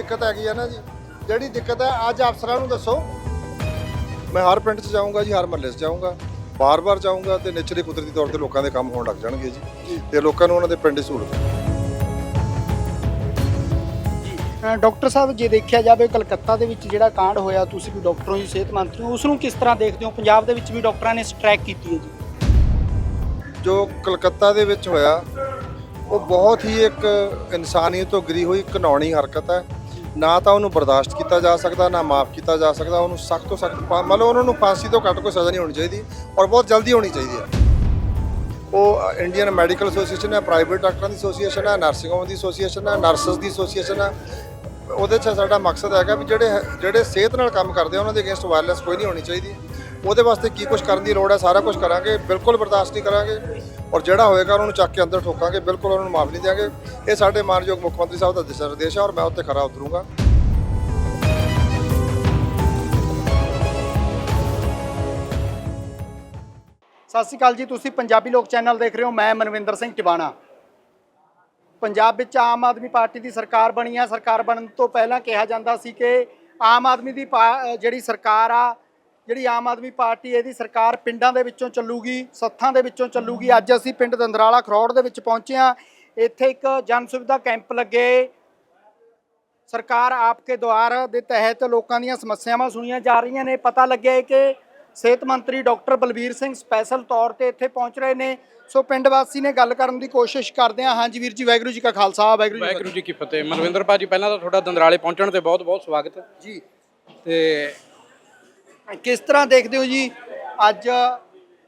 ਦਿੱਕਤ ਹੈਗੀ ਆ ਨਾ ਜੀ। ਜਿਹੜੀ ਦਿੱਕਤ ਹੈ ਅੱਜ ਅਫਸਰਾਂ ਨੂੰ ਦੱਸੋ। ਮੈਂ ਹਰ ਪਿੰਡ 'ਚ ਜਾਊਂਗਾ ਜੀ ਹਰ ਮਹੱਲੇ 'ਚ ਜਾਊਂਗਾ। ਬਾਰ-ਬਾਰ ਜਾਊਂਗਾ ਤੇ ਨੇਚਰਲੀ ਕੁਦਰਤੀ ਤੌਰ ਤੇ ਲੋਕਾਂ ਦੇ ਕੰਮ ਹੋਣ ਲੱਗ ਜਾਣਗੇ ਜੀ। ਤੇ ਲੋਕਾਂ ਨੂੰ ਉਹਨਾਂ ਦੇ ਪਿੰਡ ਸਹੂਲਤ ਡਾਕਟਰ ਸਾਹਿਬ ਜੇ ਦੇਖਿਆ ਜਾਵੇ ਕਲਕੱਤਾ ਦੇ ਵਿੱਚ ਜਿਹੜਾ ਕਾਂਡ ਹੋਇਆ ਤੁਸੀਂ ਵੀ ਡਾਕਟਰ ਹੋ ਜੀ ਸਿਹਤ ਮੰਤਰੀ ਹੋ ਉਸ ਨੂੰ ਕਿਸ ਤਰ੍ਹਾਂ ਦੇਖਦੇ ਹੋ? ਪੰਜਾਬ ਦੇ ਵਿੱਚ ਵੀ ਡਾਕਟਰਾਂ ਨੇ ਸਟ੍ਰਾਈਕ ਕੀਤੀ ਹੈ ਜੀ। ਜੋ ਕਲਕੱਤਾ ਦੇ ਵਿੱਚ ਹੋਇਆ ਉਹ ਬਹੁਤ ਹੀ ਇੱਕ ਇਨਸਾਨੀਅਤ ਤੋਂ ਗਰੀ ਹੋਈ ਘਿਨਾਉਣੀ ਹਰਕਤ ਹੈ। ਨਾ ਤਾਂ ਉਹਨੂੰ ਬਰਦਾਸ਼ਤ ਕੀਤਾ ਜਾ ਸਕਦਾ, ਨਾ ਮਾਫ ਕੀਤਾ ਜਾ ਸਕਦਾ, ਉਹਨੂੰ ਸਖਤ ਤੋਂ ਸਖਤ ਮਤਲਬ ਉਹਨਾਂ ਨੂੰ ਫਾਂਸੀ ਤੋਂ ਘੱਟ ਕੋਈ ਸਜ਼ਾ ਨਹੀਂ ਹੋਣੀ ਚਾਹੀਦੀ ਔਰ ਬਹੁਤ ਜਲਦੀ ਹੋਣੀ ਚਾਹੀਦੀ ਹੈ। ਉਹ ਇੰਡੀਅਨ ਮੈਡੀਕਲ ਐਸੋਸੀਏਸ਼ਨ ਹੈ ਪ੍ਰਾਈਵੇਟ ਡਾਕਟਰਾਂ ਦੀ ਐਸੋਸੀਏਸ਼ਨ ਹੈ ਨਰਸਿੰਗ ਹੋਮ ਦੀ ਐਸੋਸੀਏਸ਼ਨ ਹੈ ਨਰਸਸ ਦੀ ਐਸੋਸੀਏਸ਼ਨ ਹੈ। ਉਹਦੇ 'ਚ ਸਾਡਾ ਮਕਸਦ ਹੈਗਾ ਵੀ ਜਿਹੜੇ ਜਿਹੜੇ ਸਿਹਤ ਨਾਲ ਕੰਮ ਕਰਦੇ ਆ, ਉਹਨਾਂ ਦੇ ਅਗੇਂਸਟ ਵਾਇਰਲੈਸ ਕੋਈ ਨਹੀਂ ਹੋਣੀ ਚਾਹੀਦੀ। ਉਹਦੇ ਵਾਸਤੇ ਕੀ ਕੁਝ ਕਰਨ ਦੀ ਲੋੜ ਹੈ, ਸਾਰਾ ਕੁਝ ਕਰਾਂਗੇ, ਬਿਲਕੁਲ ਬਰਦਾਸ਼ਤ ਨਹੀਂ ਕਰਾਂਗੇ। ਔਰ ਜਿਹੜਾ ਹੋਏਗਾ ਉਹਨਾਂ ਨੂੰ ਚੱਕ ਕੇ ਅੰਦਰ ਠੋਕਾਂਗੇ, ਬਿਲਕੁਲ ਉਹਨਾਂ ਨੂੰ ਮਾਫ ਨਹੀਂ ਦਿਆਂਗੇ। ਇਹ ਸਾਡੇ ਮਾਨਯੋਗ ਮੁੱਖ ਮੰਤਰੀ ਸਾਹਿਬ ਦਾ ਦਿਸ਼ਾ ਨਿਰਦੇਸ਼ ਹੈ ਔਰ ਮੈਂ ਉੱਤੇ ਖਰਾ ਉਤਰੂੰਗਾ। ਸਤਿ ਸ਼੍ਰੀ ਅਕਾਲ ਜੀ, ਤੁਸੀਂ ਪੰਜਾਬੀ ਲੋਕ ਚੈਨਲ ਦੇਖ ਰਹੇ ਹੋ, ਮੈਂ ਮਨਵਿੰਦਰ ਸਿੰਘ ਟਿਵਾਣਾ ਪੰਜਾਬ ਵਿੱਚ ਆਮ ਆਦਮੀ ਪਾਰਟੀ ਦੀ ਸਰਕਾਰ ਬਣੀ ਆ ਸਰਕਾਰ ਬਣਨ ਤੋਂ ਪਹਿਲਾਂ ਕਿਹਾ ਜਾਂਦਾ ਸੀ ਕਿ ਆਮ ਆਦਮੀ ਦੀ ਪਾ- ਜਿਹੜੀ ਸਰਕਾਰ ਆ ਜਿਹੜੀ ਆਮ ਆਦਮੀ ਪਾਰਟੀ ਇਹਦੀ ਸਰਕਾਰ ਪਿੰਡਾਂ ਦੇ ਵਿੱਚੋਂ ਚੱਲੂਗੀ ਸੱਥਾਂ ਦੇ ਵਿੱਚੋਂ ਚੱਲੂਗੀ। ਅੱਜ ਅਸੀਂ ਪਿੰਡ ਦੰਦਰਾਲਾ ਖਰੋੜ ਦੇ ਵਿੱਚ ਪਹੁੰਚੇ ਆ ਇੱਥੇ ਇੱਕ ਜਨ ਸੁਵਿਧਾ ਕੈਂਪ ਲੱਗੇ। ਸਰਕਾਰ ਆਪਕੇ ਦੁਆਰ ਦੇ ਤਹਿਤ ਲੋਕਾਂ ਦੀਆਂ ਸਮੱਸਿਆਵਾਂ ਸੁਣੀਆਂ ਜਾ ਰਹੀਆਂ ਨੇ। ਪਤਾ ਲੱਗਿਆ ਕਿ ਸਿਹਤ ਮੰਤਰੀ ਡਾਕਟਰ ਬਲਬੀਰ ਸਿੰਘ ਸਪੈਸ਼ਲ ਤੌਰ ਤੇ ਇੱਥੇ ਪਹੁੰਚ ਰਹੇ ਨੇ। ਸੋ ਪਿੰਡ ਵਾਸੀ ਨੇ ਗੱਲ ਕਰਨ ਦੀ ਕੋਸ਼ਿਸ਼ ਕਰਦੇ ਆ ਹਾਂਜੀ ਵੀਰ ਜੀ ਵਾਹਿਗੁਰੂ ਜੀ ਕਾ ਖਾਲਸਾ ਵਾਹਿਗੁਰੂ ਜੀ ਕੀ ਵਾਹਿਗੁਰੂ ਜੀ ਕੀ ਫਤਿਹ। ਮਨਵਿੰਦਰ ਭਾਜੀ ਪਹਿਲਾਂ ਤਾਂ ਤੁਹਾਡਾ ਦੰਦਰਾਲੇ ਪਹੁੰਚਣ ਤੇ ਬਹੁਤ ਬਹੁਤ ਸਵਾਗਤ। ਜੀ। ਤੇ ਕਿਸ ਤਰ੍ਹਾਂ ਦੇਖਦੇ ਹੋ ਜੀ? ਅੱਜ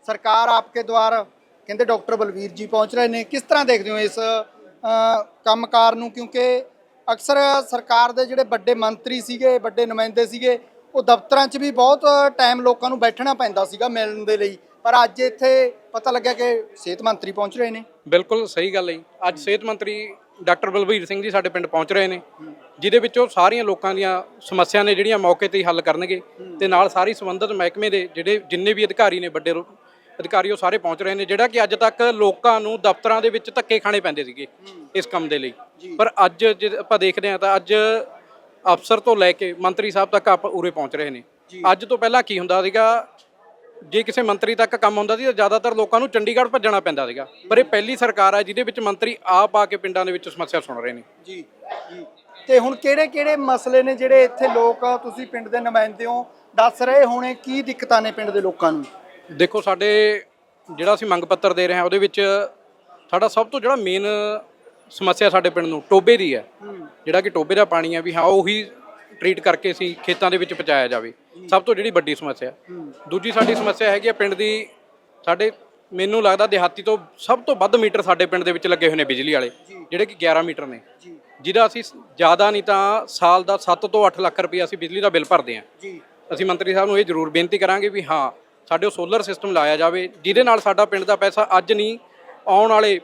ਸਰਕਾਰ ਆਪਕੇ ਦੁਆਰ ਕਹਿੰਦੇ ਡਾਕਟਰ ਬਲਵੀਰ ਜੀ ਪਹੁੰਚ ਰਹੇ ਨੇ। ਕਿਸ ਤਰ੍ਹਾਂ ਦੇਖਦੇ ਹੋ ਇਸ ਅ, ਕੰਮਕਾਰ ਨੂੰ? ਕਿਉਂਕਿ ਅਕਸਰ ਸਰਕਾਰ ਦੇ ਜਿਹੜੇ ਵੱਡੇ ਮੰਤਰੀ ਸੀਗੇ ਵੱਡੇ ਨੁਮਾਇੰਦੇ ਸੀਗੇ ਉਹ ਦਫ਼ਤਰਾਂ 'ਚ ਵੀ ਬਹੁਤ ਟਾਈਮ ਲੋਕਾਂ ਨੂੰ ਬੈਠਣਾ ਪੈਂਦਾ ਸੀਗਾ ਮਿਲਣ ਦੇ ਲਈ। ਪਰ ਅੱਜ ਇੱਥੇ ਪਤਾ ਲੱਗਿਆ ਕਿ ਸਿਹਤ ਮੰਤਰੀ ਪਹੁੰਚ ਰਹੇ ਨੇ। ਬਿਲਕੁਲ ਸਹੀ ਗੱਲ ਹੈ ਜੀ। ਅੱਜ ਸਿਹਤ ਮੰਤਰੀ ਡਾਕਟਰ ਬਲਬੀਰ ਸਿੰਘ ਜੀ ਸਾਡੇ ਪਿੰਡ ਪਹੁੰਚ ਰਹੇ ਨੇ। ਜਿਹਦੇ ਵਿੱਚੋਂ ਸਾਰੀਆਂ ਲੋਕਾਂ ਦੀਆਂ ਸਮੱਸਿਆ ਨੇ ਜਿਹੜੀਆਂ ਮੌਕੇ ਤੇ ਹੀ ਹੱਲ ਕਰਨਗੇ ਤੇ ਨਾਲ ਸਾਰੀ ਸੰਬੰਧਿਤ ਮਹਿਕਮੇ ਦੇ ਜਿਹੜੇ ਜਿੰਨੇ ਵੀ ਅਧਿਕਾਰੀ ਨੇ ਵੱਡੇ ਅਧਿਕਾਰੀ ਉਹ ਸਾਰੇ ਪਹੁੰਚ ਰਹੇ ਨੇ ਜਿਹੜਾ ਕਿ ਅੱਜ ਤੱਕ ਲੋਕਾਂ ਨੂੰ ਦਫ਼ਤਰਾਂ ਦੇ ਵਿੱਚ ਧੱਕੇ ਖਾਣੇ ਪੈਂਦੇ ਸੀਗੇ ਇਸ ਕੰਮ ਦੇ ਲਈ। ਪਰ ਅੱਜ ਜੇ ਆਪਾਂ ਦੇਖਦੇ ਹਾਂ ਤਾਂ ਅੱਜ ਅਫਸਰ ਤੋਂ ਲੈ ਕੇ ਮੰਤਰੀ ਸਾਹਿਬ ਤੱਕ ਆਪ ਉਰੇ ਪਹੁੰਚ ਰਹੇ ਨੇ। ਅੱਜ ਤੋਂ ਪਹਿਲਾਂ ਕੀ ਹੁੰਦਾ ਸੀਗਾ ਜੇ ਕਿਸੇ ਮੰਤਰੀ ਤੱਕ ਕੰਮ ਹੁੰਦਾ ਸੀ ਤਾਂ ਜ਼ਿਆਦਾਤਰ ਲੋਕਾਂ ਨੂੰ ਚੰਡੀਗੜ੍ਹ ਭੱਜਣਾ ਪੈਂਦਾ ਸੀਗਾ। ਪਰ ਇਹ ਪਹਿਲੀ ਸਰਕਾਰ ਹੈ ਜਿਹਦੇ ਵਿੱਚ ਮੰਤਰੀ ਆਪ ਆ ਕੇ ਪਿੰਡਾਂ ਦੇ ਵਿੱਚ ਸਮੱਸਿਆ ਸੁਣ ਰਹੇ ਨੇ। ਜੀ ਜੀ। ਤੇ ਹੁਣ ਕਿਹੜੇ ਕਿਹੜੇ ਮਸਲੇ ਨੇ ਜਿਹੜੇ ਇੱਥੇ ਲੋਕ ਤੁਸੀਂ ਪਿੰਡ ਦੇ ਨੁਮਾਇੰਦੇ ਹੋ ਦੱਸ ਰਹੇ ਹੋਣੇ ਕੀ ਦਿੱਕਤਾਂ ਨੇ ਪਿੰਡ ਦੇ ਲੋਕਾਂ ਨੂੰ? ਦੇਖੋ ਸਾਡੇ ਜਿਹੜਾ ਅਸੀਂ ਮੰਗ ਪੱਤਰ ਦੇ ਰਹੇ ਹਾਂ ਉਹਦੇ ਵਿੱਚ ਸਾਡਾ ਸਭ ਤੋਂ ਜਿਹੜਾ ਮੇਨ ਸਮੱਸਿਆ ਸਾਡੇ ਪਿੰਡ ਨੂੰ ਟੋਬੇ ਦੀ ਹੈ। ਜਿਹੜਾ ਕਿ ਟੋਬੇ ਦਾ ਪਾਣੀ ਹੈ ਵੀ ਹਾਂ ਉਹੀ ਟ੍ਰੀਟ ਕਰਕੇ ਅਸੀਂ ਖੇਤਾਂ ਦੇ ਵਿੱਚ ਪਹੁੰਚਾਇਆ ਜਾਵੇ। ਸਭ ਤੋਂ ਜਿਹੜੀ ਵੱਡੀ ਸਮੱਸਿਆ। ਦੂਜੀ ਸਾਡੀ ਸਮੱਸਿਆ ਹੈਗੀ ਹੈ ਪਿੰਡ ਦੀ ਸਾਡੇ ਮੈਨੂੰ ਲੱਗਦਾ ਦਿਹਾਤੀ ਤੋਂ ਸਭ ਤੋਂ ਵੱਧ ਮੀਟਰ ਸਾਡੇ ਪਿੰਡ ਦੇ ਵਿੱਚ ਲੱਗੇ ਹੋਏ ਨੇ ਬਿਜਲੀ ਵਾਲੇ ਜਿਹੜੇ ਕਿ 11 ਮੀਟਰ ਨੇ। ਜਿਹਦਾ ਅਸੀਂ ਜ਼ਿਆਦਾ ਨਹੀਂ ਤਾਂ ਸਾਲ ਦਾ 7 ਤੋਂ 8 ਲੱਖ ਰੁਪਏ ਅਸੀਂ ਬਿਜਲੀ ਦਾ ਬਿੱਲ ਭਰਦੇ ਹਾਂ। ਜੀ। ਅਸੀਂ ਮੰਤਰੀ ਸਾਹਿਬ ਨੂੰ ਇਹ ਜ਼ਰੂਰ ਬੇਨਤੀ ਕਰਾਂਗੇ ਵੀ ਹਾਂ ਸਾਡੇ ਉਹ ਸੋਲਰ ਸਿਸਟਮ ਲਾਇਆ ਜਾਵੇ ਜਿਹਦੇ ਨਾਲ ਸਾਡਾ ਪਿੰਡ ਦਾ ਪੈਸਾ ਅੱਜ ਨਹੀਂ ਆਉਣ ਵਾਲੇ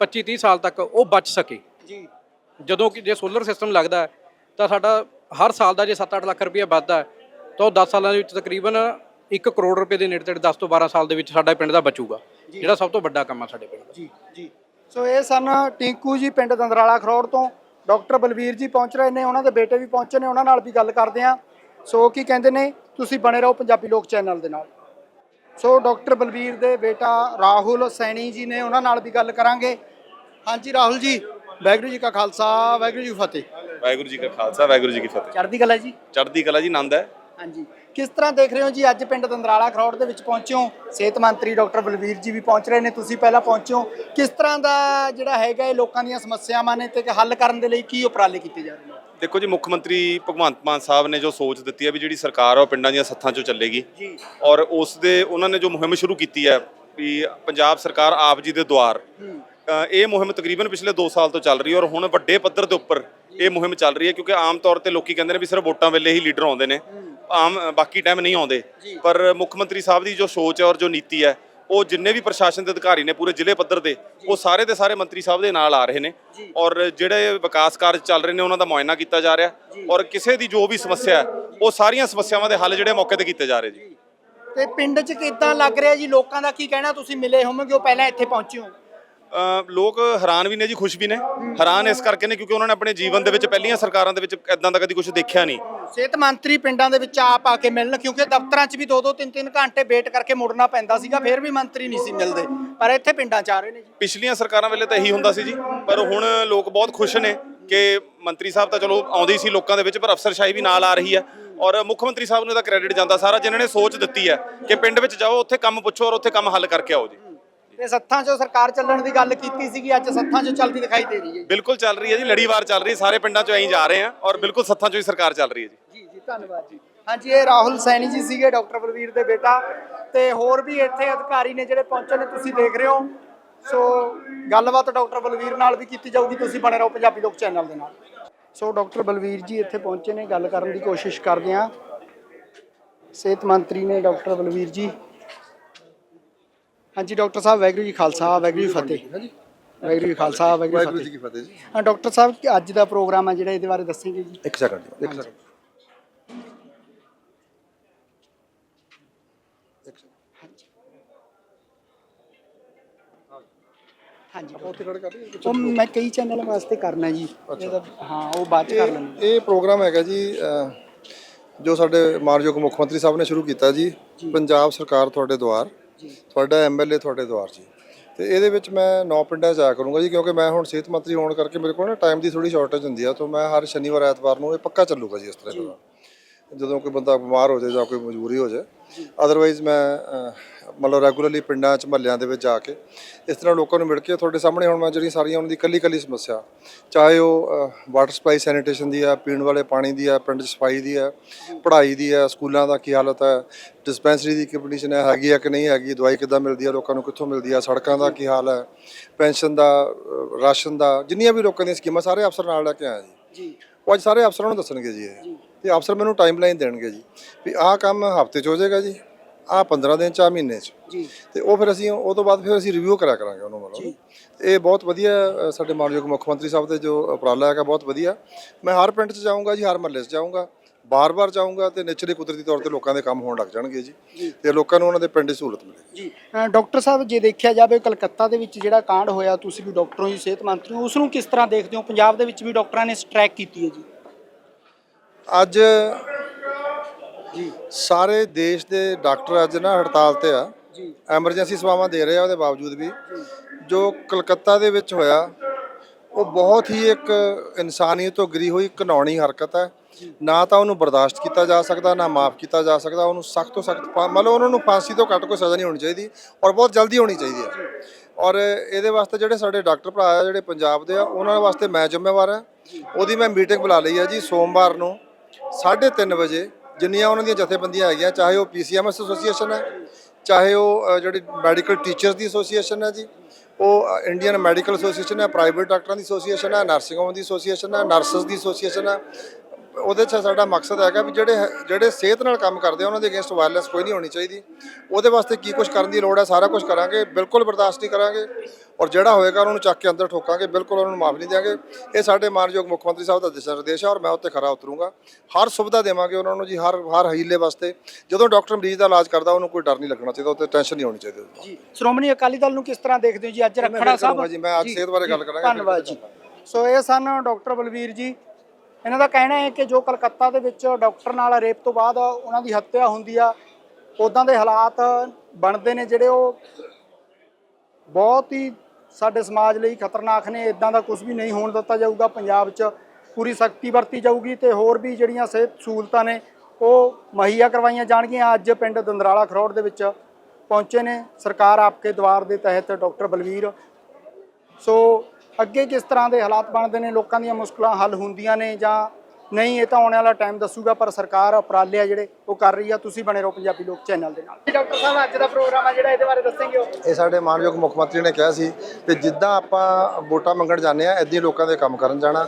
25 30 ਸਾਲ ਤੱਕ ਉਹ ਬਚ ਸਕੇ। ਜੀ। ਜਦੋਂ ਕਿ ਜੇ ਸੋਲਰ ਸਿਸਟਮ ਲੱਗਦਾ ਤਾਂ ਸਾਡਾ ਹਰ ਸਾਲ ਦਾ ਜੇ 7-8 ਲੱਖ ਰੁਪਏ ਵੱਧਦਾ ਤਾਂ ਉਹ 10 ਸਾਲਾਂ ਦੇ ਵਿੱਚ ਤਕਰੀਬਨ 1 ਕਰੋੜ ਰੁਪਏ ਦੇ ਨੇੜੇ ਤੇੜੇ 10 ਤੋਂ 12 ਸਾਲ ਦੇ ਵਿੱਚ ਸਾਡਾ ਪਿੰਡ ਦਾ ਬਚੂਗਾ। ਜਿਹੜਾ ਸਭ ਤੋਂ ਵੱਡਾ ਕੰਮ ਆ ਸਾਡੇ ਪਿੰਡ ਦਾ। ਜੀ ਜੀ। ਸੋ ਇਹ ਸਨ ਟਿੰਕੂ ਜੀ ਪਿੰਡ ਦੰਦਰਾਲਾ ਖਰੋੜ ਤੋਂ। ਡਾਕਟਰ ਬਲਵੀਰ ਜੀ ਪਹੁੰਚ ਰਹੇ ਨੇ ਉਹਨਾਂ ਦੇ ਬੇਟੇ ਵੀ ਪਹੁੰਚੇ ਨੇ ਉਹਨਾਂ ਨਾਲ ਵੀ ਗੱਲ ਕਰਦੇ ਆ ਸੋ ਕੀ ਕਹਿੰਦੇ ਨੇ ਤੁਸੀਂ ਬਣੇ ਰਹੋ ਪੰਜਾਬੀ ਲੋਕ ਚੈਨਲ ਦੇ ਨਾਲ। ਸੋ ਡਾਕਟਰ ਬਲਵੀਰ ਦੇ ਬੇਟਾ ਰਾਹੁਲ ਸੈਣੀ ਜੀ ਨੇ ਉਹਨਾਂ ਨਾਲ ਵੀ ਗੱਲ ਕਰਾਂਗੇ। ਹਾਂਜੀ ਰਾਹੁਲ ਜੀ ਵਾਹਿਗੁਰੂ ਜੀ ਕਾ ਖਾਲਸਾ ਵਾਹਿਗੁਰੂ ਜੀ ਕੀ ਫਤਿਹ। ਵਾਹਿਗੁਰੂ ਜੀ ਕਾ ਖਾਲਸਾ ਵਾਹਿਗੁਰੂ ਜੀ ਕੀ ਫਤਿਹ। ਚੜ੍ਹਦੀ ਕਲਾ ਜੀ? ਚੜ੍ਹਦੀ ਕਲਾ ਜੀ ਆਨੰਦ ਹੈ। ਹਾਂਜੀ। ਕਿਸ ਤਰ੍ਹਾਂ ਦੇਖ ਰਹੇ ਹੋ ਜੀ ਅੱਜ ਪਿੰਡ ਦੰਦਰਾਲਾ ਖਰੋੜ ਦੇ ਵਿੱਚ ਪਹੁੰਚੇ ਹੋ? ਸਿਹਤ ਮੰਤਰੀ ਡਾਕਟਰ ਬਲਵੀਰ ਜੀ ਵੀ ਪਹੁੰਚ ਰਹੇ ਨੇ ਤੁਸੀਂ ਪਹਿਲਾਂ ਪਹੁੰਚੇ। ਹੋ ਕਿਸ ਤਰ੍ਹਾਂ ਦਾ ਜਿਹੜਾ ਹੈਗਾ ਇਹ ਲੋਕਾਂ ਦੀਆਂ ਸਮੱਸਿਆਵਾਂ ਨੇ ਤੇ ਹੱਲ ਕਰਨ ਦੇ ਲਈ ਕੀ ਉਪਰਾਲੇ ਕੀਤੇ ਜਾ ਰਹੇ ਨੇ? ਦੇਖੋ ਜੀ ਮੁੱਖ ਮੰਤਰੀ ਭਗਵੰਤ ਮਾਨ ਸਾਹਿਬ ਨੇ ਜੋ ਸੋਚ ਦਿੱਤੀ ਹੈ ਵੀ ਜਿਹੜੀ ਸਰਕਾਰ ਆ ਉਹ ਪਿੰਡਾਂ ਦੀਆਂ ਸੱਥਾਂ 'ਚੋਂ ਚੱਲੇਗੀ। ਜੀ। ਔਰ ਉਸ ਦੇ ਉਹਨਾਂ ਨੇ ਜੋ ਮੁਹਿੰਮ ਸ਼ੁਰੂ ਕੀਤੀ ਹੈ ਵੀ ਪੰਜਾਬ ਸਰਕਾਰ ਆਪ ਜੀ ਦੇ ਦੁਆਰ ਇਹ ਮੁਹਿੰਮ ਤਕਰੀਬਨ ਪਿਛਲੇ 2 ਸਾਲ ਤੋਂ ਚੱਲ ਰਹੀ ਹੈ ਔਰ ਹੁਣ ਵੱਡੇ ਪੱਧਰ ਦੇ ਉੱਪਰ ਇਹ ਮੁਹਿੰਮ ਚੱਲ ਰਹੀ ਹੈ ਕਿਉਂਕਿ ਆਮ ਤੌਰ ਤੇ ਲੋਕੀ ਕਹਿੰਦੇ ਨੇ ਵੀ ਸਿਰਫ ਵੋਟਾਂ ਵੇਲੇ ਹੀ ਲੀਡਰ ਆਉਂਦੇ ਨੇ। ਆਮ ਬਾਕੀ ਟਾਈਮ ਨਹੀਂ ਆਉਂਦੇ। ਪਰ ਮੁੱਖ ਮੰਤਰੀ ਸਾਹਿਬ ਦੀ ਜੋ ਸੋਚ ਹੈ ਔਰ ਜੋ ਨੀਤੀ ਹੈ ਉਹ ਜਿੰਨੇ ਵੀ ਪ੍ਰਸ਼ਾਸਨ ਦੇ ਅਧਿਕਾਰੀ ਨੇ ਪੂਰੇ ਜ਼ਿਲ੍ਹੇ ਪੱਧਰ ਦੇ ਉਹ ਸਾਰੇ ਦੇ ਸਾਰੇ ਮੰਤਰੀ ਸਾਹਿਬ ਦੇ ਨਾਲ ਆ ਰਹੇ ਨੇ। ਔਰ ਜਿਹੜੇ ਵਿਕਾਸ ਕਾਰਜ ਚੱਲ ਰਹੇ ਨੇ ਉਹਨਾਂ ਦਾ ਮੁਆਇਨਾ ਕੀਤਾ ਜਾ ਰਿਹਾ। ਔਰ ਕਿਸੇ ਦੀ ਜੋ ਵੀ ਸਮੱਸਿਆ ਹੈ ਉਹ ਸਾਰੀਆਂ ਸਮੱਸਿਆਵਾਂ ਦੇ ਹੱਲ ਜਿਹੜੇ ਮੌਕੇ ਤੇ ਕੀਤੇ ਜਾ ਰਹੇ ਜੀ। ਤੇ ਪਿੰਡ 'ਚ ਕਿੱਦਾਂ ਲੱਗ ਰਿਹਾ ਜੀ? ਲੋਕਾਂ ਦਾ ਕੀ ਕਹਿਣਾ ਤੁਸੀਂ ਮਿਲੇ ਹੋਵੋਗੇ ਉਹ ਪਹਿਲਾਂ ਇੱਥੇ ਪਹੁੰਚੇ ਹੋ। ਲੋਕ ਹੈਰਾਨ ਵੀ ਨੇ ਜੀ ਖੁਸ਼ ਵੀ ਨੇ। ਹੈਰਾਨ ਇਸ ਕਰਕੇ ਨੇ ਕਿਉਂਕਿ ਉਹਨਾਂ ਨੇ ਆਪਣੇ ਜੀਵਨ ਦੇ ਵਿੱਚ ਪਹਿਲੀਆਂ ਸਰਕਾਰਾਂ ਦੇ ਵਿੱਚ ਇਦਾਂ ਦਾ ਕਦੀ ਕੁਝ ਦੇਖਿਆ ਨਹੀਂ। ਸਿਹਤ ਮੰਤਰੀ ਪਿੰਡਾਂ ਦੇ ਵਿੱਚ ਆਪ ਆ ਕੇ ਮਿਲਣ ਕਿਉਂਕਿ ਦਫ਼ਤਰਾਂ 'ਚ ਵੀ 2-2 3-3 ਘੰਟੇ ਵੇਟ ਕਰਕੇ ਮੁੜਨਾ ਪੈਂਦਾ ਸੀਗਾ ਫਿਰ ਵੀ ਮੰਤਰੀ ਨਹੀਂ ਸੀ ਮਿਲਦੇ। ਪਰ ਇੱਥੇ ਪਿੰਡਾਂ 'ਚ ਆ ਰਹੇ ਨੇ ਜੀ। ਪਿਛਲੀਆਂ ਸਰਕਾਰਾਂ ਵੇਲੇ ਤਾਂ ਇਹੀ ਹੁੰਦਾ ਸੀ ਜੀ ਪਰ ਹੁਣ ਲੋਕ ਬਹੁਤ ਖੁਸ਼ ਨੇ ਕਿ ਮੰਤਰੀ ਸਾਹਿਬ ਤਾਂ ਚਲੋ ਆਉਂਦੇ ਸੀ ਲੋਕਾਂ ਦੇ ਵਿੱਚ ਪਰ ਅਫਸਰਸ਼ਾਹੀ ਵੀ ਨਾਲ ਆ ਰਹੀ ਹੈ। ਔਰ ਮੁੱਖ ਮੰਤਰੀ ਸਾਹਿਬ ਨੂੰ ਇਹਦਾ ਕ੍ਰੈਡਿਟ ਜਾਂਦਾ ਸਾਰਾ ਜਿਨ੍ਹਾਂ ਨੇ ਸੋਚ ਦਿੱਤੀ ਹੈ ਕਿ ਪਿੰਡ ਵਿੱਚ ਜਾਓ ਉੱਥੇ ਕੰਮ ਪੁੱਛੋ ਔਰ ਉੱਥੇ ਕੰਮ ਹੱਲ ਕਰਕੇ ਆਓ ਜੀ। ਤੇ ਸੱਥਾਂ 'ਚੋਂ ਸਰਕਾਰ ਚੱਲਣ ਦੀ ਗੱਲ ਕੀਤੀ ਸੀਗੀ ਅੱਜ ਸੱਥਾਂ 'ਚੋਂ ਚੱਲਦੀ ਦਿਖਾਈ ਦੇ ਰਹੀ ਹੈ ਬਿਲਕੁਲ ਚੱਲ ਰਹੀ ਹੈ ਜੀ ਲੜੀਵਾਰ ਚੱਲ ਰਹੀ ਸਾਰੇ ਪਿੰਡਾਂ 'ਚੋਂ ਐਂ ਜਾ ਰਹੇ ਆ ਔਰ ਬਿਲਕੁਲ ਸੱਥਾਂ 'ਚੋਂ ਹੀ ਸਰਕਾਰ ਚੱਲ ਰਹੀ ਹੈ ਜੀ। ਜੀ ਜੀ ਧੰਨਵਾਦ ਜੀ। ਹਾਂਜੀ ਇਹ ਰਾਹੁਲ ਸੈਣੀ ਜੀ ਸੀਗੇ ਡਾਕਟਰ ਬਲਵੀਰ ਦੇ ਬੇਟਾ ਤੇ ਹੋਰ ਵੀ ਇੱਥੇ ਅਧਿਕਾਰੀ ਨੇ ਜਿਹੜੇ ਪਹੁੰਚੇ ਨੇ ਤੁਸੀਂ ਦੇਖ ਰਹੇ ਹੋ। ਸੋ ਗੱਲਬਾਤ ਡਾਕਟਰ ਬਲਵੀਰ ਨਾਲ ਵੀ ਕੀਤੀ ਜਾਊਗੀ ਤੁਸੀਂ ਬਣੇ ਰਹੋ ਪੰਜਾਬੀ ਲੋਕ ਚੈਨਲ ਦੇ ਨਾਲ। ਸੋ ਡਾਕਟਰ ਬਲਵੀਰ ਜੀ ਇੱਥੇ ਪਹੁੰਚੇ ਨੇ ਗੱਲ ਕਰਨ ਦੀ ਕੋਸ਼ਿਸ਼ ਕਰਦੇ ਹਾਂ। ਸਿਹਤ ਮੰਤਰੀ ਨੇ ਡਾਕਟਰ ਬਲਵੀਰ ਜੀ ਹਾਂਜੀ ਡਾਕਟਰ ਸਾਹਿਬ ਵਾਹਿਗੁਰੂ ਜੀ ਖਾਲਸਾ ਵਾਹਿਗੁਰੂ ਜੀ ਫਤਿਹ। ਵਾਹਿਗੁਰੂ ਜੀ ਖਾਲਸਾ ਵਾਹਿਗੁਰੂ ਜੀ ਕੀ ਫਤਿਹ ਜੀ। ਹਾਂ ਡਾਕਟਰ ਸਾਹਿਬ ਕੀ ਅੱਜ ਦਾ ਪ੍ਰੋਗਰਾਮ ਹੈ ਜਿਹੜਾ ਇਹਦੇ ਬਾਰੇ ਦੱਸੇਗੇ ਜੀ? ਇੱਕ ਸੈਕਿੰਡ ਜੀ ਇੱਕ ਸੈਕਿੰਡ ਹਾਂਜੀ। ਉੱਥੇ ਖੜ ਕਰ ਰਹੀ ਉਹ ਮੈਂ ਕਈ ਚੈਨਲ ਵਾਸਤੇ ਕਰਨਾ ਜੀ। ਹਾਂ ਉਹ ਬਾਅਦ ਚ ਕਰ ਲੈਂਦੇ ਇਹ ਪ੍ਰੋਗਰਾਮ ਹੈਗਾ ਜੀ ਜੋ ਸਾਡੇ ਮਾਨਯੋਗ ਮੁੱਖ ਮੰਤਰੀ ਸਾਹਿਬ ਨੇ ਸ਼ੁਰੂ ਕੀਤਾ ਜੀ। ਪੰਜਾਬ ਸਰਕਾਰ ਤੁਹਾਡੇ ਦੁਆਰ। ਤੁਹਾਡਾ ਐਮਐਲਏ ਤੁਹਾਡੇ ਦੁਆਰ ਜੀ। ਤੇ ਇਹਦੇ ਵਿੱਚ ਮੈਂ ਨੌ ਪਿੰਡਾਂ 'ਚ ਆਇਆ ਕਰੂੰਗਾ ਜੀ ਕਿਉਂਕਿ ਮੈਂ ਹੁਣ ਸਿਹਤ ਮੰਤਰੀ ਹੋਣ ਕਰਕੇ ਮੇਰੇ ਕੋਲ ਨਾ ਟਾਈਮ ਦੀ ਥੋੜੀ ਸ਼ਾਰਟੇਜ ਹੁੰਦੀ ਆ ਤਾਂ ਮੈਂ ਹਰ ਸ਼ਨੀਵਾਰ ਐਤਵਾਰ ਨੂੰ ਇਹ ਪੱਕਾ ਚੱਲੂਗਾ ਜੀ ਇਸ ਤਰ੍ਹਾਂ ਦਾ ਜਦੋਂ ਕੋਈ ਬੰਦਾ ਬਿਮਾਰ ਹੋ ਜਾਏ ਜਾਂ ਕੋਈ ਮਜਬੂਰੀ ਹੋ ਜਾਏ ਅਦਰਵਾਈਜ਼ ਮੈਂ ਮਤਲਬ ਰੈਗੂਲਰਲੀ ਪਿੰਡਾਂ 'ਚ ਮਹੱਲਿਆਂ ਦੇ ਵਿੱਚ ਜਾ ਕੇ ਇਸ ਤਰ੍ਹਾਂ ਲੋਕਾਂ ਨੂੰ ਮਿਲ ਕੇ ਤੁਹਾਡੇ ਸਾਹਮਣੇ ਹੁਣ ਮੈਂ ਜਿਹੜੀ ਸਾਰੀਆਂ ਉਹਨਾਂ ਦੀ ਕੱਲੀ ਕੱਲੀ ਸਮੱਸਿਆ ਚਾਹੇ ਉਹ ਵਾਟਰ ਸਪਲਾਈ ਸੈਨੀਟੇਸ਼ਨ ਦੀ ਆ ਪੀਣ ਵਾਲੇ ਪਾਣੀ ਦੀ ਆ ਪਿੰਡ 'ਚ ਸਫ਼ਾਈ ਦੀ ਆ ਪੜ੍ਹਾਈ ਦੀ ਆ ਸਕੂਲਾਂ ਦਾ ਕੀ ਹਾਲਤ ਹੈ ਡਿਸਪੈਂਸਰੀ ਦੀ ਕੀ ਕੰਡੀਸ਼ਨ ਹੈ ਹੈਗੀ ਆ ਕਿ ਨਹੀਂ ਹੈਗੀ ਦਵਾਈ ਕਿੱਦਾਂ ਮਿਲਦੀ ਆ ਲੋਕਾਂ ਨੂੰ ਕਿੱਥੋਂ ਮਿਲਦੀ ਆ ਸੜਕਾਂ ਦਾ ਕੀ ਹਾਲ ਹੈ ਪੈਨਸ਼ਨ ਦਾ ਰਾਸ਼ਨ ਦਾ ਜਿੰਨੀਆਂ ਵੀ ਲੋਕਾਂ ਦੀਆਂ ਸਕੀਮਾਂ ਸਾਰੇ ਅਫਸਰ ਨਾਲ ਲੈ ਕੇ ਆਇਆ ਜੀ। ਜੀ। ਉਹ ਅੱਜ ਸਾਰੇ ਅਫਸਰਾਂ ਨੂੰ ਦੱਸਣਗੇ ਜੀ ਇਹ। ਤੇ ਅਫਸਰ ਮੈਨੂੰ ਟਾਈਮਲਾਈਨ ਦੇਣਗੇ ਜੀ ਵੀ ਆਹ ਕੰਮ ਹਫ਼ਤੇ 'ਚ ਹੋ ਜਾਏਗਾ ਜੀ ਆਹ 15 ਦਿਨ 'ਚ ਆਹ ਮਹੀਨੇ 'ਚ। ਜੀ। ਤੇ ਉਹ ਫਿਰ ਅਸੀਂ ਉਹ ਤੋਂ ਬਾਅਦ ਫਿਰ ਅਸੀਂ ਰਿਵਿਊ ਕਰਿਆ ਕਰਾਂਗੇ ਉਹਨੂੰ ਮਤਲਬ। ਇਹ ਬਹੁਤ ਵਧੀਆ ਸਾਡੇ ਮਾਨਯੋਗ ਮੁੱਖ ਮੰਤਰੀ ਸਾਹਿਬ ਦੇ ਜੋ ਉਪਰਾਲਾ ਹੈਗਾ ਬਹੁਤ ਵਧੀਆ। ਮੈਂ ਹਰ ਪਿੰਡ 'ਚ ਜਾਊਂਗਾ ਜੀ ਹਰ ਮਹੱਲੇ 'ਚ ਜਾਊਂਗਾ। ਬਾਰ-ਬਾਰ ਜਾਊਂਗਾ ਤੇ ਨਿਚਲੇ ਕੁਦਰਤੀ ਤੌਰ ਤੇ ਲੋਕਾਂ ਦੇ ਕੰਮ ਹੋਣ ਲੱਗ ਜਾਣਗੇ ਜੀ। ਤੇ ਲੋਕਾਂ ਨੂੰ ਉਹਨਾਂ ਦੇ ਪਿੰਡ 'ਚ ਸਹੂਲਤ ਮਿਲੇਗੀ। ਜੀ। ਡਾਕਟਰ ਸਾਹਿਬ ਜੇ ਦੇਖਿਆ ਜਾਵੇ ਕਲਕੱਤਾ ਦੇ ਵਿੱਚ ਜਿਹੜਾ ਕਾਂਡ ਹੋਇਆ ਤੁਸੀਂ ਵੀ ਡਾਕਟਰ ਹੋ ਜੀ ਸਿਹਤ ਮੰਤਰੀ ਹੋ ਉਸ ਨੂੰ ਕਿਸ ਤਰ੍ਹਾਂ ਦੇਖਦੇ ਹੋ? ਪੰਜਾਬ ਦੇ ਵਿੱਚ ਵੀ ਡਾਕਟਰਾਂ ਨੇ ਸਟ੍ਰਾਈਕ ਕੀਤੀ ਹੈ ਜੀ। ਅੱਜ ਸਾਰੇ ਦੇਸ਼ ਦੇ ਡਾਕਟਰ ਅੱਜ ਨਾ ਹੜਤਾਲ ਤੇ ਆ। ਜੀ। ਐਮਰਜੈਂਸੀ ਸੇਵਾਵਾਂ ਦੇ ਰਹੇ ਆ ਉਹਦੇ ਬਾਵਜੂਦ ਵੀ। ਜੋ। ਕਲਕੱਤਾ ਦੇ ਵਿੱਚ ਹੋਇਆ ਉਹ ਬਹੁਤ ਹੀ ਇੱਕ ਇਨਸਾਨੀਅਤ ਤੋਂ ਗਰੀ ਹੋਈ ਘਿਨਾਉਣੀ ਹਰਕਤ ਹੈ। ਨਾ ਤਾਂ ਉਹਨੂੰ ਬਰਦਾਸ਼ਤ ਕੀਤਾ ਜਾ ਸਕਦਾ ਨਾ ਮਾਫ ਕੀਤਾ ਜਾ ਸਕਦਾ ਉਹਨੂੰ ਸਖਤ ਤੋਂ ਸਖਤ ਮਤਲਬ ਉਹਨਾਂ ਨੂੰ ਫਾਂਸੀ ਤੋਂ ਘੱਟ ਕੋਈ ਸਜ਼ਾ ਨਹੀਂ ਹੋਣੀ ਚਾਹੀਦੀ ਔਰ ਬਹੁਤ ਜਲਦੀ ਹੋਣੀ ਚਾਹੀਦੀ ਹੈ। ਔਰ ਇਹਦੇ ਵਾਸਤੇ ਜਿਹੜੇ ਸਾਡੇ ਡਾਕਟਰ ਭਰਾ ਆ ਜਿਹੜੇ ਪੰਜਾਬ ਦੇ ਆ ਉਹਨਾਂ ਵਾਸਤੇ ਮੈਂ ਜ਼ਿੰਮੇਵਾਰ ਹਾਂ। ਉਹਦੀ ਮੈਂ ਮੀਟਿੰਗ ਬੁਲਾ ਲਈ ਹੈ ਜੀ ਸੋਮਵਾਰ ਨੂੰ। 3:30 ਵਜੇ ਜਿੰਨੀਆਂ ਉਹਨਾਂ ਦੀਆਂ ਜਥੇਬੰਦੀਆਂ ਹੈਗੀਆਂ, ਚਾਹੇ ਉਹ ਪੀਸੀਐਮਐਸ ਐਸੋਸੀਏਸ਼ਨ ਹੈ, ਚਾਹੇ ਉਹ ਜਿਹੜੀ ਮੈਡੀਕਲ ਟੀਚਰਸ ਦੀ ਐਸੋਸੀਏਸ਼ਨ ਹੈ ਜੀ, ਉਹ ਇੰਡੀਅਨ ਮੈਡੀਕਲ ਐਸੋਸੀਏਸ਼ਨ ਹੈ ਪ੍ਰਾਈਵੇਟ ਡਾਕਟਰਾਂ ਦੀ ਐਸੋਸੀਏਸ਼ਨ ਹੈ ਨਰਸਿੰਗ ਹੋਮ ਦੀ ਐਸੋਸੀਏਸ਼ਨ ਹੈ ਨਰਸਸ ਦੀ ਐਸੋਸੀਏਸ਼ਨ ਹੈ ਉਹਦੇ 'ਚ ਸਾਡਾ ਮਕਸਦ ਹੈਗਾ ਵੀ ਜਿਹੜੇ ਜਿਹੜੇ ਸਿਹਤ ਨਾਲ ਕੰਮ ਕਰਦੇ ਆ ਉਹਨਾਂ ਦੇ ਅਗੇਂਸਟ ਵਾਇਲੈਂਸ ਕੋਈ ਨਹੀਂ ਹੋਣੀ ਚਾਹੀਦੀ। ਉਹਦੇ ਵਾਸਤੇ ਕੀ ਕੁਝ ਕਰਨ ਦੀ ਲੋੜ ਹੈ ਸਾਰਾ ਕੁਝ ਕਰਾਂਗੇ ਬਿਲਕੁਲ ਬਰਦਾਸ਼ਤ ਨਹੀਂ ਕਰਾਂਗੇ। ਔਰ ਜਿਹੜਾ ਹੋਏਗਾ ਉਹਨਾਂ ਚੱਕ ਕੇ ਅੰਦਰ ਠੋਕਾਂਗੇ ਬਿਲਕੁਲ ਉਹਨਾਂ ਨੂੰ ਮਾਫ ਨਹੀਂ ਦਿਆਂਗੇ। ਇਹ ਸਾਡੇ ਮਾਨਯੋਗ ਮੁੱਖ ਮੰਤਰੀ ਸਾਹਿਬ ਦਾ ਦਿਸ਼ਾ ਨਿਰਦੇਸ਼ ਹੈ ਔਰ ਮੈਂ ਉੱਤੇ ਖਰਾ ਉਤਰੂੰਗਾ। ਹਰ ਸੁਵਿਧਾ ਦੇਵਾਂਗੇ ਉਹਨਾਂ ਨੂੰ ਜੀ ਹਰ ਹਰ ਹੀਲੇ ਵਾਸਤੇ। ਜਦੋਂ ਡਾਕਟਰ ਮਰੀਜ਼ ਦਾ ਇਲਾਜ ਕਰਦਾ ਉਹਨੂੰ ਕੋਈ ਡਰ ਨਹੀਂ ਲੱਗਣਾ ਚਾਹੀਦਾ ਉੱਤੇ ਟੈਨਸ਼ਨ ਨਹੀਂ ਹੋਣੀ ਚਾਹੀਦੀ। ਜੀ ਸ਼੍ਰੋਮਣੀ ਅਕਾਲੀ ਦਲ ਨੂੰ ਕਿਸ ਤਰ੍ਹਾਂ ਦੇਖਦੇ ਹੋ ਜੀ? ਅੱਜ ਰੱਖੜਾ ਸਾਹਿਬ? ਜੀ, ਮੈਂ ਅੱਜ ਸਿਹਤ ਬਾਰੇ ਗੱਲ ਕਰਾਂਗਾ। ਧੰਨਵਾਦ ਜੀ। ਸੋ ਇਹ ਸਨ ਡਾਕਟਰ ਬਲਵੀਰ ਜੀ ਇਹਨਾਂ ਦਾ ਕਹਿਣਾ ਹੈ ਕਿ ਜੋ ਕਲਕੱਤਾ ਦੇ ਵਿੱਚ ਡਾਕਟਰ ਨਾਲ ਰੇਪ ਤੋਂ ਬਾਅਦ ਉਹਨਾਂ ਦੀ ਹੱਤਿਆ ਹੁੰਦੀ ਆ ਉਦਾਂ ਦੇ ਹਾਲਾਤ ਬਣਦੇ ਨੇ ਜਿਹੜੇ ਉਹ ਬਹੁਤ ਹੀ ਸਾਡੇ ਸਮਾਜ ਲਈ ਖਤਰਨਾਕ ਨੇ ਇਦਾਂ ਦਾ ਕੁਝ ਵੀ ਨਹੀਂ ਹੋਣ ਦਿੱਤਾ ਜਾਊਗਾ, ਪੰਜਾਬ 'ਚ ਪੂਰੀ ਸਖਤੀ ਵਰਤੀ ਜਾਊਗੀ ਤੇ ਹੋਰ ਵੀ ਜਿਹੜੀਆਂ ਸਿਹਤ ਸਹੂਲਤਾਂ ਨੇ, ਉਹ ਮੁਹੱਈਆ ਕਰਵਾਈਆਂ ਜਾਣਗੀਆਂ। ਅੱਜ ਪਿੰਡ ਦੰਦਰਾਲਾ ਖਰੋੜ ਦੇ ਵਿੱਚ ਪਹੁੰਚੇ ਨੇ ਸਰਕਾਰ ਆਪਕੇ ਦਵਾਰ ਦੇ ਤਹਿਤ ਡਾਕਟਰ ਬਲਵੀਰ। ਸੋ ਅੱਗੇ ਕਿਸ ਤਰ੍ਹਾਂ ਦੇ ਹਾਲਾਤ ਬਣਦੇ ਨੇ ਲੋਕਾਂ ਦੀਆਂ ਮੁਸ਼ਕਲਾਂ ਹੱਲ ਹੁੰਦੀਆਂ ਨੇ ਜਾਂ ਨਹੀਂ ਇਹ ਤਾਂ ਆਉਣ ਵਾਲਾ ਟਾਈਮ ਦੱਸੂਗਾ ਪਰ ਸਰਕਾਰ ਉਪਰਾਲੇ ਆ ਜਿਹੜੇ ਉਹ ਕਰ ਰਹੀ ਆ। ਤੁਸੀਂ ਬਣੇ ਰਹੋ ਪੰਜਾਬੀ ਲੋਕ ਚੈਨਲ ਦੇ ਨਾਲ। ਡਾਕਟਰ ਸਾਹਿਬ ਅੱਜ ਦਾ ਪ੍ਰੋਗਰਾਮ ਆ ਜਿਹੜਾ ਇਹਦੇ ਬਾਰੇ ਦੱਸਣਗੇ ਉਹ? ਇਹ ਸਾਡੇ ਮਾਨਯੋਗ ਮੁੱਖ ਮੰਤਰੀ ਨੇ ਕਿਹਾ ਸੀ ਕਿ ਜਿੱਦਾਂ ਆਪਾਂ ਵੋਟਾਂ ਮੰਗਣ ਜਾਂਦੇ ਆ ਇਦਾਂ ਹੀ ਲੋਕਾਂ ਦੇ ਕੰਮ ਕਰਨ ਜਾਣਾ।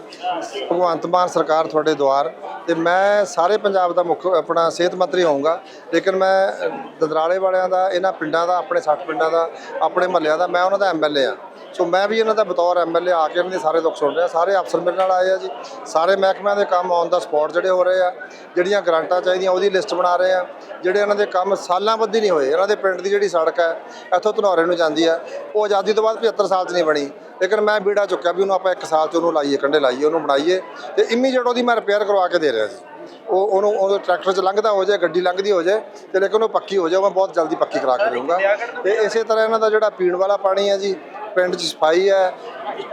ਭਗਵੰਤ ਮਾਨ ਸਰਕਾਰ ਤੁਹਾਡੇ ਦੁਆਰ ਤੇ ਮੈਂ ਸਾਰੇ ਪੰਜਾਬ ਦਾ ਮੁੱਖ ਆਪਣਾ ਸਿਹਤ ਮੰਤਰੀ ਹੋਊਂਗਾ ਲੇਕਿਨ ਮੈਂ ਦਦਰਾਲੇ ਵਾਲਿਆਂ ਦਾ ਇਹਨਾਂ ਪਿੰਡਾਂ ਦਾ ਆਪਣੇ 60 ਪਿੰਡਾਂ ਦਾ ਆਪਣੇ ਮਹੱਲਿਆਂ ਦਾ ਮੈਂ ਉਹਨਾਂ ਦਾ ਐਮਐਲਏ ਆ ਸੋ ਮੈਂ ਵੀ ਇਹਨਾਂ ਦਾ ਬਤੌਰ ਐਮਐਲਏ ਆ ਕੇ ਇਹਨਾਂ ਦੇ ਸਾਰੇ ਦੁੱਖ ਸੁਣ ਰਿਹਾ ਸਾਰੇ ਅਫਸਰ ਮੇਰੇ ਨਾਲ ਆਏ ਆ ਜੀ ਸਾਰੇ ਮਹਿਕਮਿਆਂ ਦੇ ਕੰਮ ਔਨ ਦਾ ਸਪੌਟ ਜਿਹੜੇ ਹੋ ਰਹੇ ਆ, ਜਿਹੜੀਆਂ ਗ੍ਰਾਂਟਾਂ ਚਾਹੀਦੀਆਂ ਉਹਦੀ ਲਿਸਟ ਬਣਾ ਰਹੇ ਆ। ਜਿਹੜੇ ਇਹਨਾਂ ਦੇ ਕੰਮ ਸਾਲਾਂ ਬੱਧੀ ਨਹੀਂ ਹੋਏ, ਇਹਨਾਂ ਦੇ ਪਿੰਡ ਦੀ ਜਿਹੜੀ ਸੜਕ ਹੈ, ਇੱਥੋਂ ਧਨੌਰੇ ਨੂੰ ਜਾਂਦੀ ਆ। ਉਹ ਆਜ਼ਾਦੀ ਤੋਂ ਬਾਅਦ 75 ਸਾਲ 'ਚ ਨਹੀਂ ਬਣੀ। ਲੇਕਿਨ ਮੈਂ ਬੀੜਾ ਚੁੱਕਿਆ ਵੀ ਉਹਨੂੰ ਆਪਾਂ ਇੱਕ ਸਾਲ 'ਚ ਉਹਨੂੰ ਲਾਈਏ ਕੰਡੇ ਲਾਈਏ, ਉਹਨੂੰ ਬਣਾਈਏ। ਤੇ ਇਮੀਡੀਏਟ ਉਹਦੀ ਮੈਂ ਰਿਪੇਅਰ ਕਰਵਾ ਕੇ ਦੇ ਰਿਹਾ ਜੀ। ਉਹ, ਉਹਨੂੰ ਉਹ ਟਰੈਕਟਰ 'ਚ ਲੰਘਦਾ ਹੋ ਜਾਏ, ਗੱਡੀ ਲੰਘਦੀ ਹੋ ਜਾਏ, ਤੇ ਲੇਕਿਨ ਉਹ ਪੱਕੀ ਹੋ ਜਾਏ, ਉਹ ਮੈਂ ਬਹੁਤ ਜਲਦੀ ਪੱਕੀ ਕਰਾ ਕੇ ਦੇਵਾਂਗਾ ਤੇ ਇਸੇ ਤਰ੍ਹਾਂ ਇਹਨਾਂ ਦਾ ਜਿਹੜਾ ਪੀਣ ਵਾਲਾ ਪਾਣੀ ਹੈ ਜੀ ਪਿੰਡ 'ਚ ਸਫ਼ਾਈ ਹੈ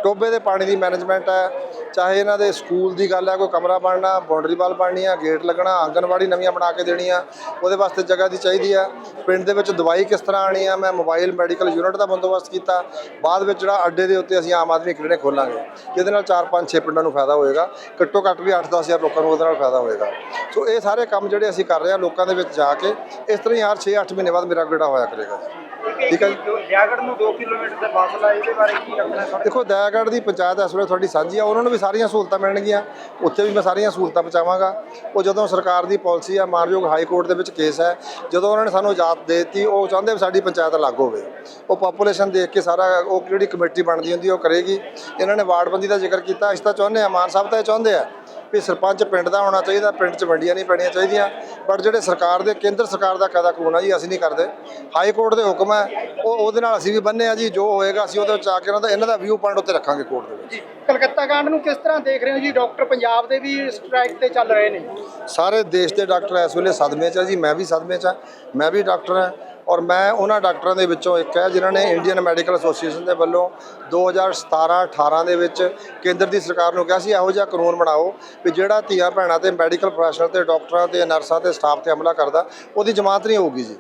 ਟੋਬੇ ਦੇ ਪਾਣੀ ਦੀ ਮੈਨੇਜਮੈਂਟ ਹੈ, ਚਾਹੇ ਇਹਨਾਂ ਦੇ ਸਕੂਲ ਦੀ ਗੱਲ ਹੈ, ਕੋਈ ਕਮਰਾ ਬਣਨਾ ਬਾਉਂਡਰੀ ਵਾਲ ਬਣਨੀ ਆ ਗੇਟ ਲੱਗਣਾ, ਆਂਗਨਵਾੜੀ ਨਵੀਆਂ ਬਣਾ ਕੇ ਦੇਣੀ ਆ ਉਹਦੇ ਵਾਸਤੇ ਜਗ੍ਹਾ ਦੀ ਚਾਹੀਦੀ ਆ ਪਿੰਡ ਦੇ ਵਿੱਚ ਦਵਾਈ ਕਿਸ ਤਰ੍ਹਾਂ ਆਣੀ ਆ ਮੈਂ ਮੋਬਾਈਲ ਮੈਡੀਕਲ ਯੂਨਿਟ ਦਾ ਬੰਦੋਬਸਤ ਕੀਤਾ। ਬਾਅਦ ਵਿੱਚ ਜਿਹੜਾ ਅੱਡੇ ਦੇ ਉੱਤੇ ਅਸੀਂ ਆਮ ਆਦਮੀ ਕਲੀਨਿਕ ਖੋਲਾਂਗੇ, ਜਿਹਦੇ ਨਾਲ 4-5-6 ਪਿੰਡਾਂ ਨੂੰ ਫਾਇਦਾ ਹੋਏਗਾ, ਘੱਟੋ ਘੱਟ ਵੀ 8-10 ਹਜ਼ਾਰ ਲੋਕਾਂ ਨੂੰ ਉਹਦੇ ਨਾਲ ਫਾਇਦਾ ਹੋਏਗਾ। ਸੋ ਇਹ ਸਾਰੇ ਕੰਮ ਜਿਹੜੇ ਅਸੀਂ ਕਰ ਰਹੇ ਹਾਂ ਲੋਕਾਂ ਦੇ ਵਿੱਚ ਜਾ ਕੇ, ਇਸ ਤਰ੍ਹਾਂ ਹੀ ਹਰ 6-8 ਮਹੀਨੇ ਬਾਅਦ ਮੇਰਾ ਗੇੜਾ ਹੋਇਆ ਕਰੇਗਾ। ਜੀ ਠੀਕ ਹੈ ਜੀ। ਵਿਆਗੜ ਨੂੰ 2 ਕਿਲੋਮੀਟਰ ਦਾ ਫਾਸਲਾ ਇਹਦੇ ਬਾਰੇ ਕੀ ਰੱਖਣਾ ਹੈ ਦੇਖੋ ਦਇਆਗੜ੍ਹ ਦੀ ਪੰਚਾਇਤ ਇਸ ਵੇਲੇ ਤੁਹਾਡੀ ਸਾਂਝੀ ਆ ਉਹਨਾਂ ਨੂੰ ਵੀ ਸਾਰੀਆਂ ਸਹੂਲਤਾਂ ਮਿਲਣਗੀਆਂ। ਉੱਥੇ ਵੀ ਮੈਂ ਸਾਰੀਆਂ ਸਹੂਲਤਾਂ ਪਹੁੰਚਾਵਾਂਗਾ। ਉਹ ਜਦੋਂ ਸਰਕਾਰ ਦੀ ਪਾਲਿਸੀ ਆ ਮਾਨਯੋਗ ਹਾਈ ਕੋਰਟ ਦੇ ਵਿੱਚ ਕੇਸ ਹੈ ਜਦੋਂ ਉਹਨਾਂ ਨੇ ਸਾਨੂੰ ਇਜਾਜ਼ਤ ਦੇ ਦਿੱਤੀ ਉਹ ਚਾਹੁੰਦੇ ਵੀ ਸਾਡੀ ਪੰਚਾਇਤ ਅਲੱਗ ਹੋਵੇ। ਉਹ ਪਾਪੂਲੇਸ਼ਨ ਦੇਖ ਕੇ ਸਾਰਾ ਉਹ ਜਿਹੜੀ ਕਮੇਟੀ ਬਣਦੀ ਹੁੰਦੀ ਉਹ ਕਰੇਗੀ। ਇਹਨਾਂ ਨੇ ਵਾਰਡਬੰਦੀ ਦਾ ਜ਼ਿਕਰ ਕੀਤਾ। ਅਸੀਂ ਤਾਂ ਚਾਹੁੰਦੇ ਆ ਮਾਨ ਸਾਹਿਬ ਤਾਂ ਇਹ ਚਾਹੁੰਦੇ ਆ ਵੀ ਸਰਪੰਚ ਪਿੰਡ ਦਾ ਹੋਣਾ ਚਾਹੀਦਾ ਪਿੰਡ 'ਚ ਵੰਡੀਆਂ ਨਹੀਂ ਪੈਣੀਆਂ ਚਾਹੀਦੀਆਂ। ਬਟ ਜਿਹੜੇ ਸਰਕਾਰ ਦੇ ਕੇਂਦਰ ਸਰਕਾਰ ਦਾ ਕਾਇਦਾ ਕਾਨੂੰਨ ਆ ਜੀ ਅਸੀਂ ਨਹੀਂ ਕਰਦੇ। ਹਾਈ ਕੋਰਟ ਦੇ ਹੁਕਮ ਹੈ ਉਹ ਉਹਦੇ ਨਾਲ ਅਸੀਂ ਵੀ ਬੰਨੇ ਆ ਜੀ ਜੋ ਹੋਏਗਾ ਅਸੀਂ ਉਹਦੇ ਵਿੱਚ ਆ ਕੇ ਇਹਨਾਂ ਦਾ ਇਹਨਾਂ ਦਾ ਵਿਊ ਪੁਆਇੰਟ ਉੱਤੇ ਰੱਖਾਂਗੇ ਕੋਰਟ ਦੇ ਵਿੱਚ। ਕਲਕੱਤਾ ਕਾਂਡ ਨੂੰ ਕਿਸ ਤਰ੍ਹਾਂ ਦੇਖ ਰਹੇ ਹੋ ਜੀ? ਡਾਕਟਰ ਪੰਜਾਬ ਦੇ ਵੀ ਸਟ੍ਰਾਈਕ ਤੇ ਚੱਲ ਰਹੇ ਨੇ। ਸਾਰੇ ਦੇਸ਼ ਦੇ ਡਾਕਟਰ ਇਸ ਵੇਲੇ ਸਦਮੇ 'ਚ ਆ ਜੀ ਮੈਂ ਵੀ ਸਦਮੇ 'ਚ ਆ ਮੈਂ ਵੀ ਡਾਕਟਰ ਹਾਂ। ਔਰ ਮੈਂ ਉਹਨਾਂ ਡਾਕਟਰਾਂ ਦੇ ਵਿੱਚੋਂ ਇੱਕ ਹੈ, ਜਿਨ੍ਹਾਂ ਨੇ ਇੰਡੀਅਨ ਮੈਡੀਕਲ ਐਸੋਸੀਏਸ਼ਨ ਦੇ ਵੱਲੋਂ 2017-18 ਦੇ ਵਿੱਚ ਕੇਂਦਰ ਦੀ ਸਰਕਾਰ ਨੂੰ ਕਿਹਾ ਸੀ, ਇਹੋ ਜਿਹਾ ਕਾਨੂੰਨ ਬਣਾਓ ਵੀ ਜਿਹੜਾ ਧੀਆਂ ਭੈਣਾਂ ਤੇ ਮੈਡੀਕਲ ਪ੍ਰੋਫੈਸ਼ਨਲ ਤੇ ਡਾਕਟਰਾਂ ਤੇ ਨਰਸਾਂ ਤੇ ਸਟਾਫ ਤੇ ਹਮਲਾ ਕਰਦਾ, ਉਹਦੀ ਜ਼ਮਾਨਤ ਨਹੀਂ ਹੋਊਗੀ ਜੀ।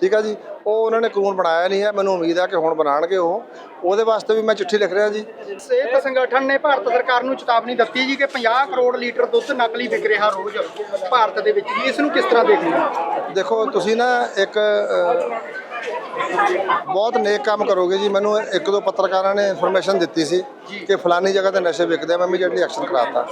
ਠੀਕ ਹੈ ਜੀ? ਉਹ ਉਹਨਾਂ ਨੇ ਕਾਨੂੰਨ ਬਣਾਇਆ ਨਹੀਂ ਹੈ ਮੈਨੂੰ ਉਮੀਦ ਹੈ ਕਿ ਹੁਣ ਬਣਾਉਣਗੇ ਉਹ। ਉਹਦੇ ਵਾਸਤੇ ਵੀ ਮੈਂ ਚਿੱਠੀ ਲਿਖ ਰਿਹਾ ਜੀ। ਸਿਹਤ ਸੰਗਠਨ ਨੇ ਭਾਰਤ ਸਰਕਾਰ ਨੂੰ ਚੇਤਾਵਨੀ ਦਿੱਤੀ ਜੀ ਕਿ 50 ਕਰੋੜ ਲੀਟਰ ਦੁੱਧ ਨਕਲੀ ਵਿਕ ਰਿਹਾ ਰੋਜ਼ ਭਾਰਤ ਦੇ ਵਿੱਚ। ਜੀ ਇਸ ਨੂੰ ਕਿਸ ਤਰ੍ਹਾਂ ਦੇਖਦੇ ਹੋ? ਦੇਖੋ ਤੁਸੀਂ ਨਾ ਇੱਕ ਬਹੁਤ ਨੇਕ ਕੰਮ ਕਰੋਗੇ ਜੀ। ਮੈਨੂੰ ਇੱਕ ਦੋ ਪੱਤਰਕਾਰਾਂ ਨੇ ਇਨਫੋਰਮੇਸ਼ਨ ਦਿੱਤੀ ਸੀ ਕਿ ਫਲਾਨੀ ਜਗ੍ਹਾ ਤੇ ਨਸ਼ੇ ਵਿਕਦੇ ਆ। ਮੈਂ ਇਮੀਡੀਏਟਲੀ ਐਕਸ਼ਨ ਕਰਾਤਾ।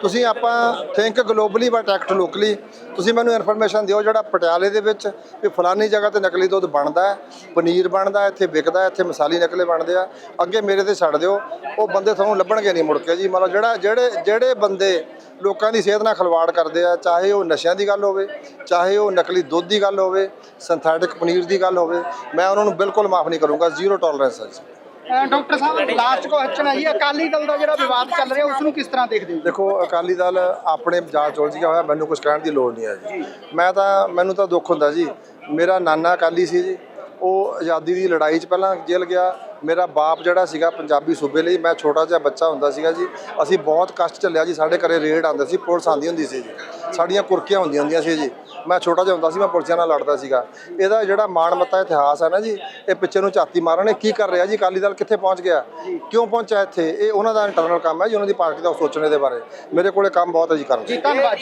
ਤੁਸੀਂ ਆਪਾਂ think globally but act locally ਤੁਸੀਂ ਮੈਨੂੰ ਇਨਫੋਰਮੇਸ਼ਨ ਦਿਓ ਜਿਹੜਾ ਪਟਿਆਲੇ ਦੇ ਵਿੱਚ ਵੀ ਫਲਾਨੀ ਜਗ੍ਹਾ ਤੇ ਨਕਲੀ ਦੁੱਧ ਬਣਦਾ ਹੈ, ਪਨੀਰ ਬਣਦਾ ਇੱਥੇ ਵਿਕਦਾ ਇੱਥੇ ਮਸਾਲੀ ਨਕਲੇ ਬਣਦੇ ਆ। ਅੱਗੇ ਮੇਰੇ ਤੇ ਛੱਡ ਦਿਓ। ਉਹ ਬੰਦੇ ਤੁਹਾਨੂੰ ਲੱਭਣਗੇ ਨਹੀਂ ਮੁੜ ਕੇ ਜੀ। ਮਤਲਬ ਜਿਹੜਾ ਜਿਹੜੇ ਜਿਹੜੇ ਬੰਦੇ ਲੋਕਾਂ ਦੀ ਸਿਹਤ ਨਾਲ ਖਿਲਵਾੜ ਕਰਦੇ ਆ, ਚਾਹੇ ਉਹ ਨਸ਼ਿਆਂ ਦੀ ਗੱਲ ਹੋਵੇ, ਚਾਹੇ ਉਹ ਨਕਲੀ ਦੁੱਧ ਦੀ ਗੱਲ ਹੋਵੇ ਸਿੰਥੈਟਿਕ ਪਨੀਰ ਦੀ ਗੱਲ ਹੋਵੇ ਮੈਂ ਉਹਨਾਂ ਨੂੰ ਬਿਲਕੁਲ ਮਾਫ ਨਹੀਂ ਕਰੂੰਗਾ ਜ਼ੀਰੋ ਟੋਲਰੈਂਸ ਹੈ ਜੀ। ਡਾਕਟਰ ਸਾਹਿਬ ਲਾਸਟ ਕੁਐਸਚਨ ਹੈ ਜੀ ਅਕਾਲੀ ਦਲ ਦਾ ਜਿਹੜਾ ਵਿਵਾਦ ਚੱਲ ਰਿਹਾ ਉਸ ਨੂੰ ਕਿਸ ਤਰ੍ਹਾਂ ਦੇਖਦੇ ਹੋ? ਦੇਖੋ ਅਕਾਲੀ ਦਲ ਆਪਣੇ ਜਾਲ ਚੁਲਝ ਗਿਆ ਹੋਇਆ ਮੈਨੂੰ ਕੁਝ ਕਹਿਣ ਦੀ ਲੋੜ ਨਹੀਂ ਹੈ ਜੀ। ਮੈਂ ਤਾਂ ਮੈਨੂੰ ਤਾਂ ਦੁੱਖ ਹੁੰਦਾ ਜੀ ਮੇਰਾ ਨਾਨਾ ਅਕਾਲੀ ਸੀ ਜੀ ਉਹ ਆਜ਼ਾਦੀ ਦੀ ਲੜਾਈ 'ਚ ਪਹਿਲਾਂ ਜੇਲ੍ਹ ਗਿਆ ਮੇਰਾ ਬਾਪ ਜਿਹੜਾ ਸੀਗਾ ਪੰਜਾਬੀ ਸੂਬੇ ਲਈ ਮੈਂ ਛੋਟਾ ਜਿਹਾ ਬੱਚਾ ਹੁੰਦਾ ਸੀਗਾ ਜੀ ਅਸੀਂ ਬਹੁਤ ਕਸ਼ਟ ਝੱਲਿਆ ਜੀ ਸਾਡੇ ਘਰੇ ਰੇਡ ਆਉਂਦੇ ਸੀ ਪੁਲਿਸ ਆਉਂਦੀ ਹੁੰਦੀ ਸੀ ਜੀ ਸਾਡੀਆਂ ਕੁਰਕੀਆਂ ਹੁੰਦੀਆਂ ਹੁੰਦੀਆਂ ਸੀ ਜੀ ਮੈਂ ਛੋਟਾ ਜਿਹਾ ਹੁੰਦਾ ਸੀ, ਮੈਂ ਪੁਲਿਸਾਂ ਨਾਲ ਲੜਦਾ ਸੀਗਾ। ਇਹਦਾ ਜਿਹੜਾ ਮਾਣਮੱਤਾ ਇਤਿਹਾਸ ਹੈ ਨਾ ਜੀ, ਇਹ ਪਿੱਛੇ ਨੂੰ ਝਾਤੀ ਮਾਰਨ ਇਹ ਕੀ ਕਰ ਰਿਹਾ ਜੀ? ਅਕਾਲੀ ਦਲ ਕਿੱਥੇ ਪਹੁੰਚ ਗਿਆ? ਕਿਉਂ ਪਹੁੰਚਿਆ ਇੱਥੇ? ਇਹ ਉਹਨਾਂ ਦਾ ਇੰਟਰਨਲ ਕੰਮ ਹੈ ਜੀ, ਉਹਨਾਂ ਦੀ ਪਾਰਟੀ ਦਾ ਸੋਚਣੇ ਦੇ ਬਾਰੇ। ਮੇਰੇ ਕੋਲੇ ਕੰਮ ਬਹੁਤ ਹੈ ਜੀ ਕਰਨ ਜੀ, ਧੰਨਵਾਦ